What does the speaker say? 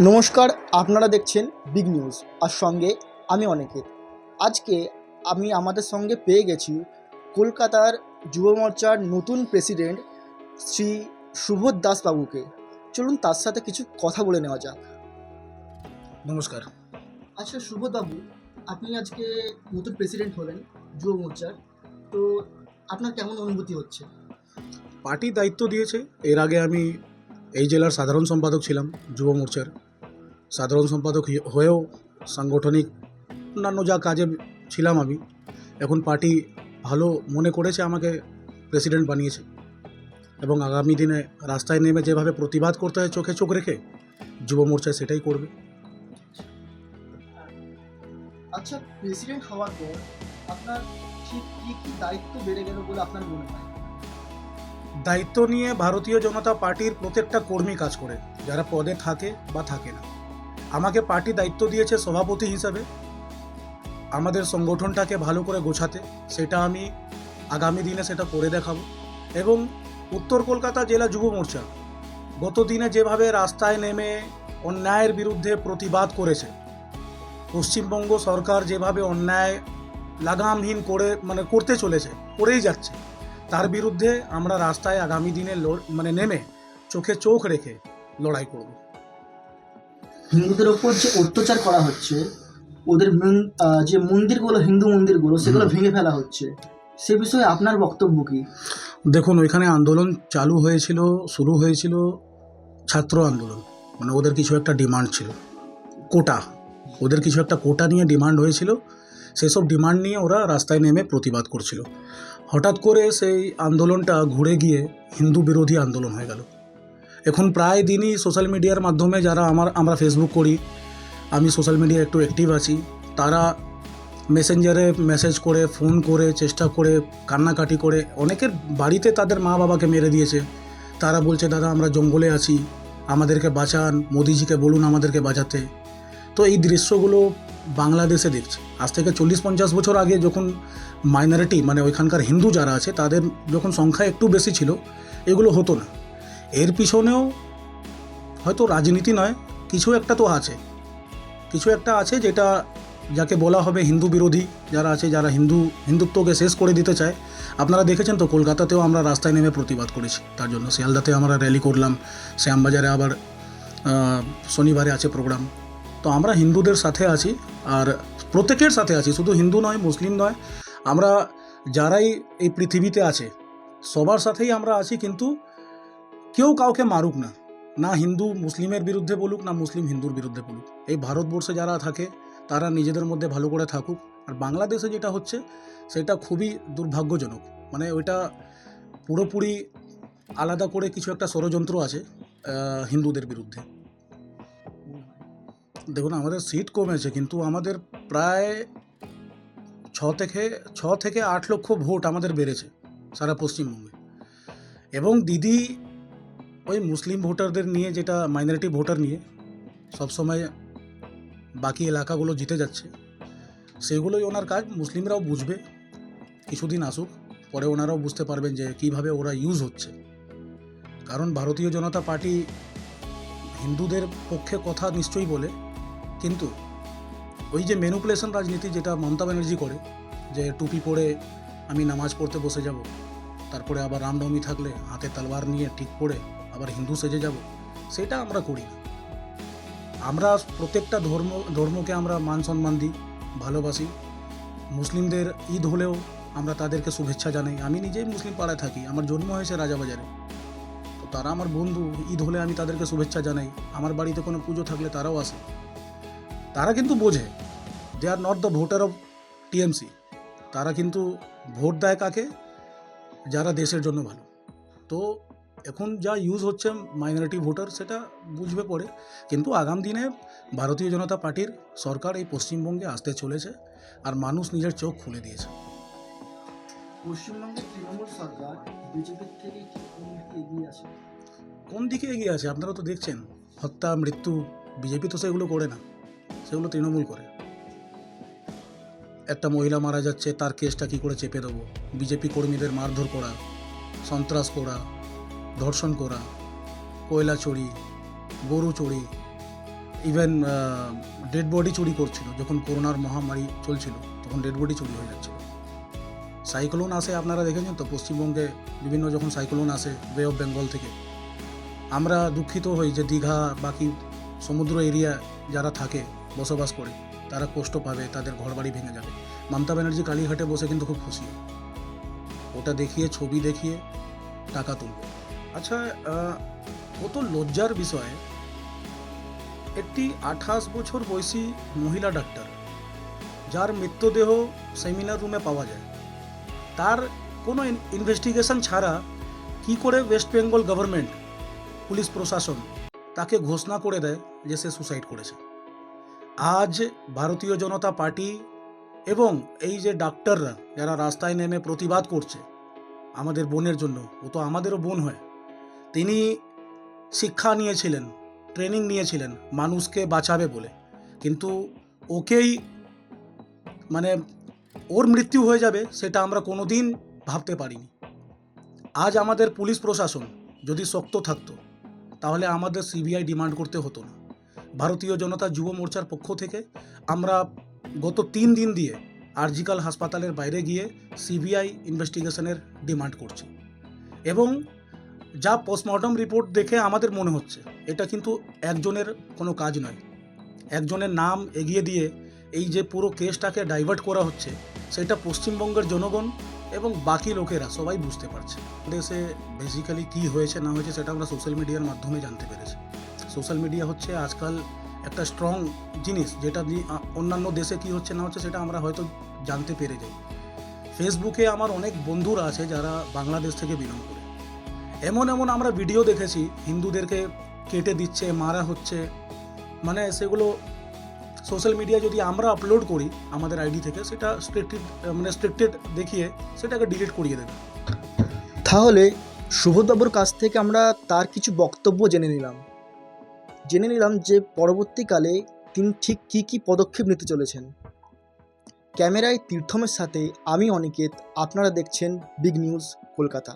নমস্কার আপনারা দেখছেন বিগ নিউজ আর সঙ্গে আমি অনেকের আজকে আমি আমাদের সঙ্গে পেয়ে গেছি কলকাতার যুব মোর্চার নতুন প্রেসিডেন্ট শ্রী সুবোধ দাসবাবুকে। চলুন তার সাথে কিছু কথা বলে নেওয়া যাক। নমস্কার। আচ্ছা সুবোধবাবু আপনি আজকে নতুন প্রেসিডেন্ট হলেন যুব মোর্চার। তো আপনার কেমন অনুভূতি হচ্ছে? পার্টি দায়িত্ব দিয়েছে। এর আগে আমি এই জেলার সাধারণ সম্পাদক ছিলাম যুব মোর্চার। সাধারণ সম্পাদক হয়েও সাংগঠনিক অন্যান্য যা কাজে ছিলাম আমি এখন পার্টি ভালো মনে করেছে আমাকে প্রেসিডেন্ট বানিয়েছে। এবং আগামী দিনে রাস্তায় নেমে যেভাবে প্রতিবাদ করতে হয় চোখে চোখ রেখে যুব মোর্চা সেটাই করবে। আচ্ছা প্রেসিডেন্ট হওয়ার পর আপনার ঠিক কী কী দায়িত্ব বেড়ে গেল বলে আপনার মনে হয়? দায়িত্ব নিয়ে ভারতীয় জনতা পার্টির প্রত্যেকটা কর্মী কাজ করে যারা পদে থাকে বা থাকে না। আমাকে পার্টি দায়িত্ব দিয়েছে সভাপতি হিসাবে। আমাদের সংগঠনটাকে ভালো করে গোছাতে সেটা আমি আগামী দিনে সেটা করে দেখাবো। এবং উত্তর কলকাতা জেলা যুব মোর্চা গত দিনে যেভাবে রাস্তায় নেমে অন্যায়ের বিরুদ্ধে প্রতিবাদ করেছে, পশ্চিমবঙ্গ সরকার যেভাবে অন্যায় লাগামহীন করে মানে করতে চলেছে, করেই যাচ্ছে, তার বিরুদ্ধে আমরা রাস্তায় আগামী দিনে মানে নেমে চোখে চোখ রেখে লড়াই করব। হিন্দুদের ওপর যে অত্যাচার করা হচ্ছে ওদের মন- যে মন্দিরগুলো হিন্দু মন্দিরগুলো সেগুলো ভেঙে ফেলা হচ্ছে। সে বিষয়ে আপনার বক্তব্য কি? দেখুন ওইখানে আন্দোলন চালু হয়েছিল শুরু হয়েছিল ছাত্র আন্দোলন। মানে ওদের কিছু একটা ডিমান্ড ছিল। কোটা। ওদের কিছু একটা কোটা নিয়ে ডিমান্ড হয়েছিল। সেসব ডিমান্ড নিয়ে ওরা রাস্তায় নেমে প্রতিবাদ করছিল। হঠাৎ করে সেই আন্দোলনটা ঘুরে গিয়ে হিন্দু বিরোধী আন্দোলন হয়ে গেল। এখন প্রায় দিনই সোশ্যাল মিডিয়ার মাধ্যমে যারা আমার, আমরা ফেসবুক করি, আমি সোশ্যাল মিডিয়ায় একটু অ্যাক্টিভ আছি, তারা মেসেঞ্জারে মেসেজ করে ফোন করে, চেষ্টা করে, কান্নাকাটি করে, অনেকের বাড়িতে তাদের মা বাবাকে মেরে দিয়েছে। তারা বলছে, দাদা, আমরা জঙ্গলে আছি, আমাদেরকে বাঁচান, মোদিজিকে বলুন আমাদেরকে বাঁচাতে। তো এই দৃশ্যগুলো বাংলাদেশে দেখছে। আজ থেকে চল্লিশ পঞ্চাশ বছর আগে যখন মাইনরিটি মানে ওইখানকার হিন্দু যারা আছে, তাদের যখন সংখ্যা একটু বেশি ছিল, এগুলো হতো না। এর পিছনেও হয়তো রাজনীতি নয়, কিছু একটা তো আছে। কিছু একটা আছে যেটা যাকে বলা হবে হিন্দু বিরোধী, যারা আছে, যারা হিন্দু, হিন্দুত্বকে শেষ করে দিতে চায়। আপনারা দেখেছেন তো, কলকাতাতেও আমরা রাস্তায় নেমে প্রতিবাদ করেছি। তার জন্য শিয়ালদাতে আমরা র্যালি করলাম, শ্যামবাজারে আবার শনিবারে আছে প্রোগ্রাম তো আমরা হিন্দুদের সাথে আছি আর প্রত্যেকের সাথে আছি, শুধু হিন্দু নয়, মুসলিম নয়। আমরা যারাই এই পৃথিবীতে আছে, সবার সাথেই আমরা আছি, কিন্তু কেউ কাউকে মারুক না না হিন্দু মুসলিমের বিরুদ্ধে বলুক, না মুসলিম হিন্দুর বিরুদ্ধে বলুক। এই ভারতবর্ষে যারা থাকে, তারা নিজেদের মধ্যে ভালো করে থাকুক। আর বাংলাদেশে যেটা হচ্ছে, সেটা খুবই দুর্ভাগ্যজনক। মানে ওইটা পুরোপুরি আলাদা করে কিছু একটা ষড়যন্ত্র আছে হিন্দুদের বিরুদ্ধে। দেখুন, আমাদের সিট কমেছে, কিন্তু আমাদের প্রায় ছ থেকে ছ থেকে আট লক্ষ ভোট আমাদের বেড়েছে সারা পশ্চিমবঙ্গে। এবং দিদি ওই মুসলিম ভোটারদের নিয়ে যেটা মাইনরিটি ভোটার নিয়ে সবসময় বাকি এলাকাগুলো জিতে যাচ্ছে, সেগুলোই ওনার কাজ। মুসলিমরাও বুঝবে, কিছুদিন আসুক, পরে ওনারাও বুঝতে পারবেন যে কীভাবে ওরা ইউজ হচ্ছে। কারণ ভারতীয় জনতা পার্টি হিন্দুদের পক্ষে কথা নিশ্চয়ই বলে, কিন্তু ওই যে ম্যানুপুলেশন রাজনীতি যেটা মমতা ব্যানার্জি করে, যে টুপি পরে আমি নামাজ পড়তে বসে যাব, তারপরে আবার রামনবমী থাকলে হাতে তলোয়ার নিয়ে ঠিক পড়ে আবার হিন্দু সেজে যাব, সেটা আমরা করি না। আমরা প্রত্যেকটা ধর্ম, ধর্মকে আমরা মান সম্মান দিই, ভালোবাসি। মুসলিমদের ঈদ হলেও আমরা তাদেরকে শুভেচ্ছা জানাই। আমি নিজেই মুসলিম পাড়ায় থাকি, আমার জন্ম হয়েছে রাজাবাজারে। তো তারা আমার বন্ধু, ঈদ হলে আমি তাদেরকে শুভেচ্ছা জানাই। আমার বাড়িতে কোনো পুজো থাকলে তারাও আসে। তারা কিন্তু বোঝে they are not the voter of TMC তারা কিন্তু ভোট দেয় কাকে? যারা দেশের জন্য ভালো। তো এখন যা ইউজ হচ্ছে মাইনরিটি ভোটার সেটা বুঝবে পড়ে কিন্তু আগাম দিনে ভারতীয় জনতা পার্টির সরকার এই পশ্চিমবঙ্গে আসতে চলেছে আর মানুষ নিজের চোখ খুলে দিয়েছে। পশ্চিমবঙ্গের তৃণমূল সরকার বিজেপির থেকে কোন দিকে এগিয়ে আছে? কোন দিকে এগিয়ে আছে? আপনারা তো দেখছেন হত্যা মৃত্যু বিজেপি তো সেগুলো করে না সেগুলো তৃণমূল করে। একটা মহিলা মারা যাচ্ছে তার কেসটা কী করে চেপে দেবো? বিজেপি কর্মীদের মারধর করা সন্ত্রাস করা ধর্ষণ করা, কয়লা চুরি, গরু চুরি ইভেন ডেড বডি চুরি করছিল, যখন করোনার মহামারী চলছিল, তখন ডেড বডি চুরি হয়ে যাচ্ছিল। সাইক্লোন আসে, আপনারা দেখেছেন তো, পশ্চিমবঙ্গে বিভিন্ন যখন সাইক্লোন আসে বে অফ বেঙ্গল থেকে, আমরা দুঃখিত হই যে দীঘা বাকি সমুদ্র এরিয়া যারা থাকে, বসবাস করে, তারা কষ্ট পাবে, তাদের ঘরবাড়ি ভেঙে যাবে। মমতা ব্যানার্জি কালীঘাটে বসে কিন্তু খুব খুশি। ওটা দেখিয়ে, ছবি দেখিয়ে টাকা তুলবে। আচ্ছা কত লজ্জার বিষয়। একটি আঠাশ বছর বয়সী মহিলা ডাক্তার, যার মৃতদেহ সেমিনার রুমে পাওয়া যায়। তার কোনো ইনভেস্টিগেশন ছাড়া কি করে ওয়েস্ট বেঙ্গল গভর্নমেন্ট, পুলিশ প্রশাসন তাকে ঘোষণা করে দেয় যে সে সুসাইড করেছে? আজ ভারতীয় জনতা পার্টি এবং এই যে ডাক্তাররা, যারা রাস্তায় নেমে প্রতিবাদ করছে, আমাদের বোনের জন্য, ও তো আমাদেরও বোন হয়। তিনি শিক্ষা নিয়েছিলেন ট্রেনিং নিয়েছিলেন, মানুষকে বাঁচাবে বলে। কিন্তু ওকেই মানে ওর মৃত্যু হয়ে যাবে সেটা আমরা কোনো দিন ভাবতে পারিনি। আজ আমাদের পুলিশ প্রশাসন যদি শক্ত থাকতো, তাহলে আমাদের সিবিআই ডিমান্ড করতে হতো না। ভারতীয় জনতা যুব মোর্চার পক্ষ থেকে আমরা গত তিন দিন দিয়ে আরজিকাল হাসপাতালের বাইরে গিয়ে সিবিআই ইনভেস্টিগেশনের ডিমান্ড করছি। এবং যা পোস্টমর্টম রিপোর্ট দেখে আমাদের মনে হচ্ছে, এটা কিন্তু একজনের কোনো কাজ নয়। একজনের নাম এগিয়ে দিয়ে এই যে পুরো কেসটাকে ডাইভার্ট করা হচ্ছে, সেটা পশ্চিমবঙ্গের জনগণ এবং বাকি লোকেরা সবাই বুঝতে পারছে। দেশে বেসিক্যালি কী হয়েছে, না হয়েছে, সেটা আমরা সোশ্যাল মিডিয়ার মাধ্যমে জানতে পেরেছি। সোশ্যাল মিডিয়া হচ্ছে আজকাল একটা স্ট্রং জিনিস, যেটা অন্যান্য দেশে কি হচ্ছে, না হচ্ছে, সেটা আমরা হয়তো জানতে পেরে যাই। ফেসবুকে আমার অনেক বন্ধুরা আছে যারা বাংলাদেশ থেকে বিলং করে। এমন এমন আমরা ভিডিও দেখেছি, হিন্দুদেরকে কেটে দিচ্ছে, মারা হচ্ছে। মানে সেগুলো সোশ্যাল মিডিয়া যদি আমরা আপলোড করি আমাদের আইডি থেকে, সেটা স্ট্রিক্টেড মানে স্ট্রিক্টেড দেখিয়ে সেটাকে ডিলিট করিয়ে দেবে। তাহলে সুবোধবাবুর কাছ থেকে আমরা তার কিছু বক্তব্য জেনে নিলাম। জেনে নিলাম যে পরবর্তীকালে তিনি ঠিক কী কী পদক্ষেপ নিতে চলেছেন। ক্যামেরায় তীর্থমের সাথে আমি অনিকেত, আপনারা দেখছেন বিগ নিউজ কলকাতা।